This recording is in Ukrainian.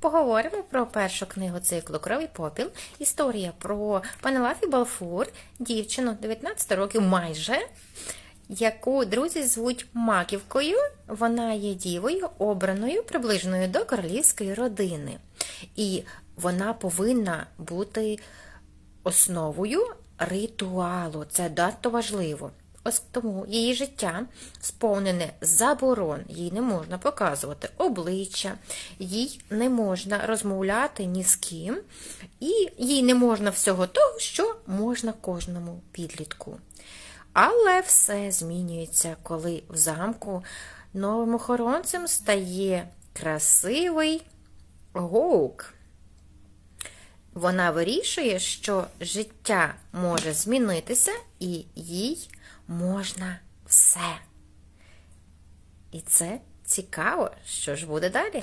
Поговоримо про першу книгу циклу Крові попіл. Історія про Панелафі Балфур, дівчину 19 років майже, яку друзі звуть Маківкою. Вона є дівою, обраною, приближеною до королівської родини. І вона повинна бути основою ритуалу. Це надто важливо. Ось тому її життя сповнене заборон, їй не можна показувати обличчя, їй не можна розмовляти ні з ким, і їй не можна всього того, що можна кожному підлітку. Але все змінюється, коли в замку новим охоронцем стає красивий Гоук. Вона вирішує, що життя може змінитися і їй можна все. І це цікаво, що ж буде далі.